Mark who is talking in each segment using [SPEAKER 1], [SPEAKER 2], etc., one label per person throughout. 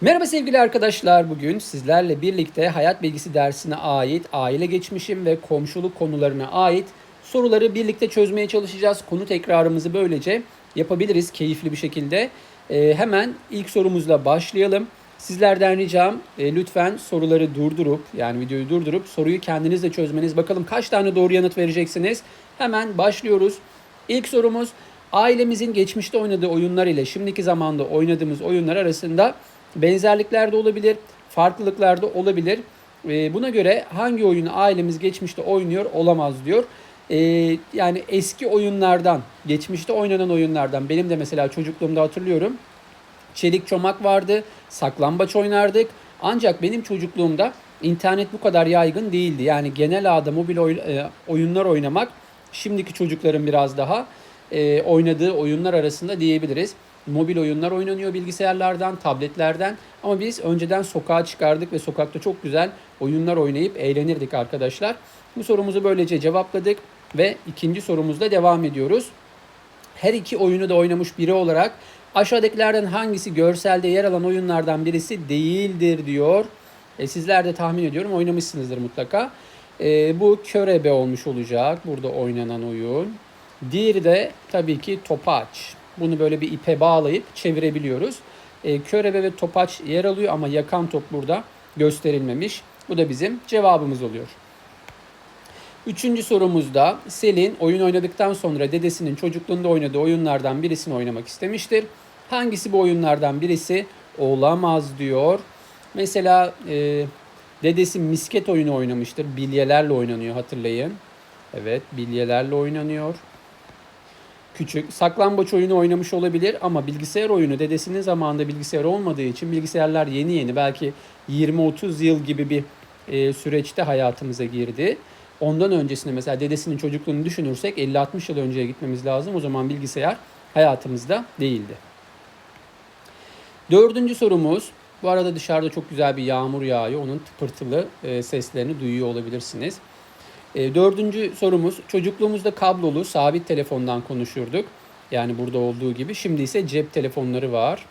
[SPEAKER 1] Merhaba sevgili arkadaşlar. Bugün sizlerle birlikte hayat bilgisi dersine ait aile geçmişim ve komşuluk konularına ait soruları birlikte çözmeye çalışacağız. Konu tekrarımızı böylece yapabiliriz keyifli bir şekilde. Ee, hemen ilk sorumuzla başlayalım. Sizlerden ricam e, lütfen soruları durdurup yani videoyu durdurup soruyu kendiniz de çözmeniz. Bakalım kaç tane doğru yanıt vereceksiniz. Hemen başlıyoruz. İlk sorumuz ailemizin geçmişte oynadığı oyunlar ile şimdiki zamanda oynadığımız oyunlar arasında benzerlikler de olabilir, farklılıklar da olabilir. Ee, buna göre hangi oyunu ailemiz geçmişte oynuyor olamaz diyor. Ee, yani eski oyunlardan, geçmişte oynanan oyunlardan benim de mesela çocukluğumda hatırlıyorum. Çelik çomak vardı, saklambaç oynardık. Ancak benim çocukluğumda internet bu kadar yaygın değildi. Yani genel ağda mobil oy- e, oyunlar oynamak şimdiki çocukların biraz daha e, oynadığı oyunlar arasında diyebiliriz. Mobil oyunlar oynanıyor bilgisayarlardan, tabletlerden ama biz önceden sokağa çıkardık ve sokakta çok güzel oyunlar oynayıp eğlenirdik arkadaşlar. Bu sorumuzu böylece cevapladık ve ikinci sorumuzda devam ediyoruz. Her iki oyunu da oynamış biri olarak aşağıdakilerden hangisi görselde yer alan oyunlardan birisi değildir diyor. E, sizler de tahmin ediyorum oynamışsınızdır mutlaka. E, bu körebe olmuş olacak burada oynanan oyun. Diğeri de tabii ki topaç. Bunu böyle bir ipe bağlayıp çevirebiliyoruz. E, körebe ve topaç yer alıyor ama yakan top burada gösterilmemiş. Bu da bizim cevabımız oluyor. Üçüncü sorumuzda Selin oyun oynadıktan sonra dedesinin çocukluğunda oynadığı oyunlardan birisini oynamak istemiştir. Hangisi bu oyunlardan birisi olamaz diyor. Mesela e, dedesi misket oyunu oynamıştır. Bilyelerle oynanıyor hatırlayın. Evet bilyelerle oynanıyor. Küçük saklambaç oyunu oynamış olabilir ama bilgisayar oyunu dedesinin zamanında bilgisayar olmadığı için bilgisayarlar yeni yeni belki 20-30 yıl gibi bir e, süreçte hayatımıza girdi. Ondan öncesinde mesela dedesinin çocukluğunu düşünürsek 50-60 yıl önceye gitmemiz lazım. O zaman bilgisayar hayatımızda değildi. Dördüncü sorumuz. Bu arada dışarıda çok güzel bir yağmur yağıyor. Onun tıpırtılı e, seslerini duyuyor olabilirsiniz. E, dördüncü sorumuz. Çocukluğumuzda kablolu sabit telefondan konuşurduk. Yani burada olduğu gibi. Şimdi ise cep telefonları var.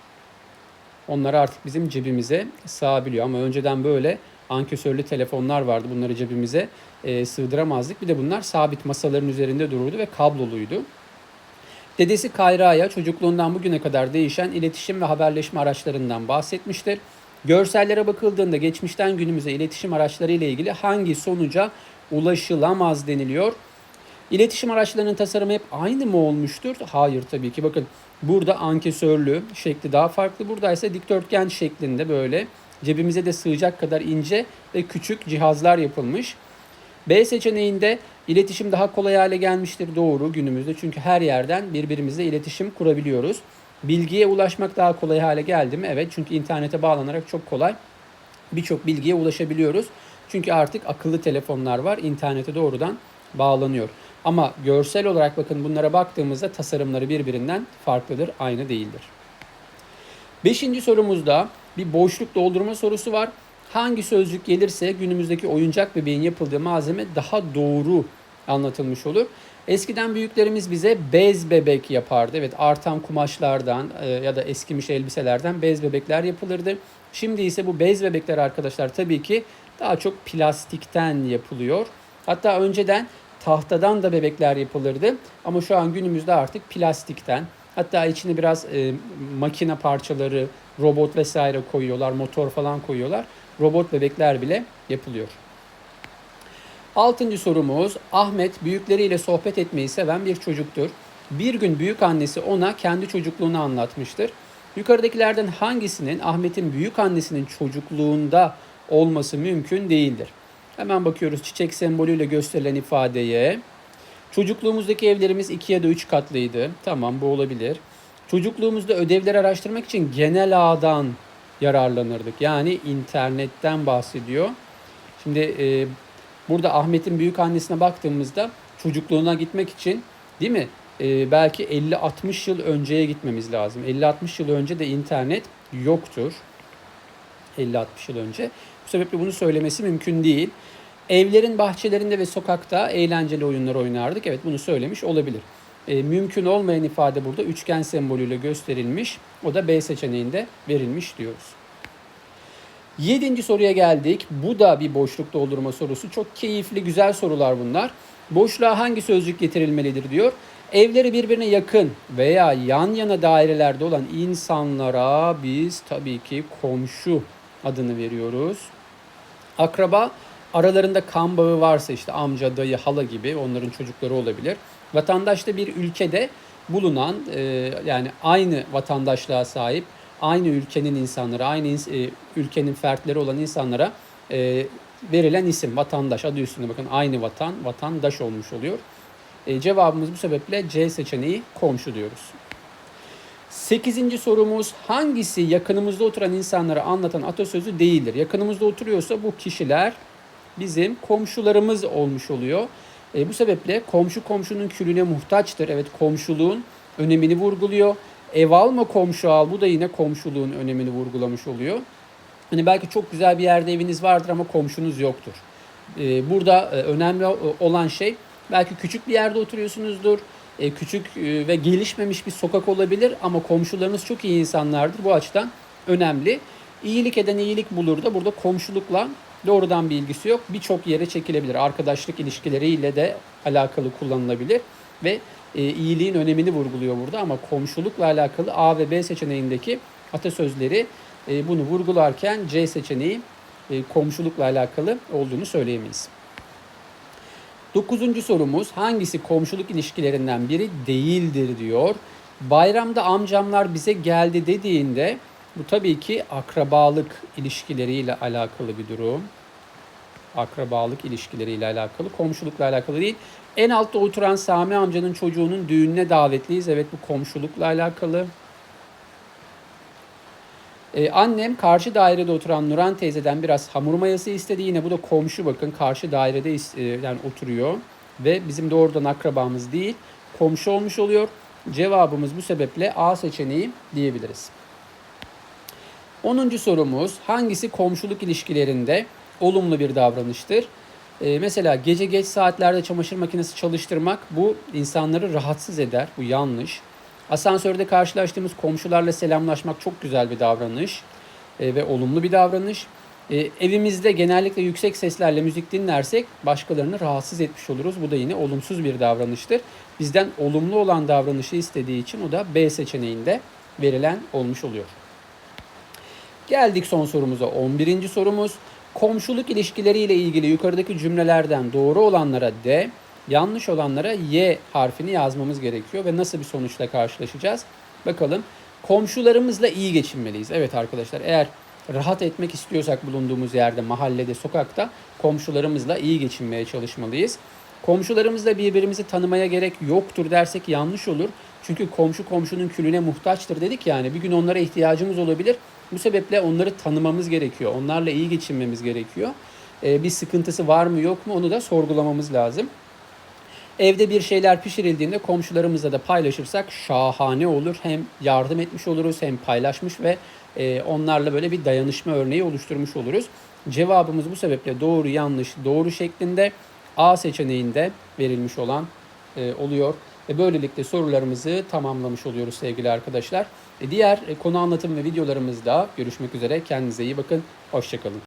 [SPEAKER 1] Onlar artık bizim cebimize sığabiliyor. Ama önceden böyle ankesörlü telefonlar vardı. Bunları cebimize e, sığdıramazdık. Bir de bunlar sabit masaların üzerinde dururdu ve kabloluydu. Dedesi Kayra'ya çocukluğundan bugüne kadar değişen iletişim ve haberleşme araçlarından bahsetmiştir. Görsellere bakıldığında geçmişten günümüze iletişim araçları ile ilgili hangi sonuca ulaşılamaz deniliyor. İletişim araçlarının tasarımı hep aynı mı olmuştur? Hayır tabii ki. Bakın burada ankesörlü şekli daha farklı. Burada ise dikdörtgen şeklinde böyle cebimize de sığacak kadar ince ve küçük cihazlar yapılmış. B seçeneğinde iletişim daha kolay hale gelmiştir. Doğru günümüzde çünkü her yerden birbirimizle iletişim kurabiliyoruz. Bilgiye ulaşmak daha kolay hale geldi mi? Evet çünkü internete bağlanarak çok kolay birçok bilgiye ulaşabiliyoruz. Çünkü artık akıllı telefonlar var. internete doğrudan bağlanıyor. Ama görsel olarak bakın bunlara baktığımızda tasarımları birbirinden farklıdır, aynı değildir. Beşinci sorumuzda bir boşluk doldurma sorusu var. Hangi sözcük gelirse günümüzdeki oyuncak bebeğin yapıldığı malzeme daha doğru anlatılmış olur. Eskiden büyüklerimiz bize bez bebek yapardı. Evet artan kumaşlardan e, ya da eskimiş elbiselerden bez bebekler yapılırdı. Şimdi ise bu bez bebekler arkadaşlar tabii ki daha çok plastikten yapılıyor. Hatta önceden tahtadan da bebekler yapılırdı. Ama şu an günümüzde artık plastikten. Hatta içine biraz e, makine parçaları, robot vesaire koyuyorlar, motor falan koyuyorlar. Robot bebekler bile yapılıyor. Altıncı sorumuz Ahmet büyükleriyle sohbet etmeyi seven bir çocuktur. Bir gün büyük annesi ona kendi çocukluğunu anlatmıştır. Yukarıdakilerden hangisinin Ahmet'in büyük annesinin çocukluğunda olması mümkün değildir? Hemen bakıyoruz çiçek sembolüyle gösterilen ifadeye. Çocukluğumuzdaki evlerimiz 2 ya da 3 katlıydı. Tamam bu olabilir. Çocukluğumuzda ödevleri araştırmak için genel ağdan yararlanırdık. Yani internetten bahsediyor. Şimdi e, burada Ahmet'in büyük annesine baktığımızda çocukluğuna gitmek için değil mi? E, belki 50-60 yıl önceye gitmemiz lazım. 50-60 yıl önce de internet yoktur. 50-60 yıl önce. Bu sebeple bunu söylemesi mümkün değil. Evlerin bahçelerinde ve sokakta eğlenceli oyunlar oynardık. Evet bunu söylemiş olabilir. E, mümkün olmayan ifade burada üçgen sembolüyle gösterilmiş. O da B seçeneğinde verilmiş diyoruz. Yedinci soruya geldik. Bu da bir boşluk doldurma sorusu. Çok keyifli, güzel sorular bunlar. Boşluğa hangi sözcük getirilmelidir diyor. Evleri birbirine yakın veya yan yana dairelerde olan insanlara biz tabii ki komşu adını veriyoruz. Akraba aralarında kan bağı varsa işte amca, dayı, hala gibi onların çocukları olabilir. Vatandaş da bir ülkede bulunan e, yani aynı vatandaşlığa sahip, aynı ülkenin insanları, aynı e, ülkenin fertleri olan insanlara e, verilen isim vatandaş adı üstünde bakın aynı vatan, vatandaş olmuş oluyor. Cevabımız bu sebeple C seçeneği komşu diyoruz. Sekizinci sorumuz hangisi yakınımızda oturan insanlara anlatan atasözü değildir? Yakınımızda oturuyorsa bu kişiler bizim komşularımız olmuş oluyor. E, bu sebeple komşu komşunun külüne muhtaçtır. Evet komşuluğun önemini vurguluyor. Ev alma komşu al bu da yine komşuluğun önemini vurgulamış oluyor. Hani belki çok güzel bir yerde eviniz vardır ama komşunuz yoktur. E, burada e, önemli olan şey belki küçük bir yerde oturuyorsunuzdur. E, küçük e, ve gelişmemiş bir sokak olabilir ama komşularınız çok iyi insanlardır. Bu açıdan önemli. İyilik eden iyilik bulur da burada komşulukla doğrudan bir ilgisi yok. Birçok yere çekilebilir. Arkadaşlık ilişkileriyle de alakalı kullanılabilir ve e, iyiliğin önemini vurguluyor burada ama komşulukla alakalı A ve B seçeneğindeki atasözleri bunu vurgularken C seçeneği komşulukla alakalı olduğunu söyleyemeyiz. Dokuzuncu sorumuz hangisi komşuluk ilişkilerinden biri değildir diyor. Bayramda amcamlar bize geldi dediğinde bu tabii ki akrabalık ilişkileriyle alakalı bir durum. Akrabalık ilişkileriyle alakalı, komşulukla alakalı değil. En altta oturan Sami amcanın çocuğunun düğününe davetliyiz. Evet bu komşulukla alakalı. Ee, annem karşı dairede oturan Nuran teyzeden biraz hamur mayası istedi. Yine bu da komşu bakın karşı dairede e, yani oturuyor ve bizim doğrudan akrabamız değil komşu olmuş oluyor. Cevabımız bu sebeple A seçeneği diyebiliriz. 10. sorumuz hangisi komşuluk ilişkilerinde olumlu bir davranıştır? Ee, mesela gece geç saatlerde çamaşır makinesi çalıştırmak bu insanları rahatsız eder. Bu yanlış. Asansörde karşılaştığımız komşularla selamlaşmak çok güzel bir davranış e, ve olumlu bir davranış. E, evimizde genellikle yüksek seslerle müzik dinlersek başkalarını rahatsız etmiş oluruz. Bu da yine olumsuz bir davranıştır. Bizden olumlu olan davranışı istediği için o da B seçeneğinde verilen olmuş oluyor. Geldik son sorumuza. 11. sorumuz. Komşuluk ilişkileriyle ilgili yukarıdaki cümlelerden doğru olanlara D, yanlış olanlara Y harfini yazmamız gerekiyor ve nasıl bir sonuçla karşılaşacağız? Bakalım. Komşularımızla iyi geçinmeliyiz. Evet arkadaşlar eğer rahat etmek istiyorsak bulunduğumuz yerde, mahallede, sokakta komşularımızla iyi geçinmeye çalışmalıyız. Komşularımızla birbirimizi tanımaya gerek yoktur dersek yanlış olur. Çünkü komşu komşunun külüne muhtaçtır dedik yani. Bir gün onlara ihtiyacımız olabilir. Bu sebeple onları tanımamız gerekiyor. Onlarla iyi geçinmemiz gerekiyor. Ee, bir sıkıntısı var mı yok mu onu da sorgulamamız lazım. Evde bir şeyler pişirildiğinde komşularımızla da paylaşırsak şahane olur. Hem yardım etmiş oluruz hem paylaşmış ve e, onlarla böyle bir dayanışma örneği oluşturmuş oluruz. Cevabımız bu sebeple doğru yanlış doğru şeklinde A seçeneğinde verilmiş olan e, oluyor. Ve böylelikle sorularımızı tamamlamış oluyoruz sevgili arkadaşlar. E, diğer e, konu anlatım ve videolarımızda görüşmek üzere. Kendinize iyi bakın. Hoşçakalın.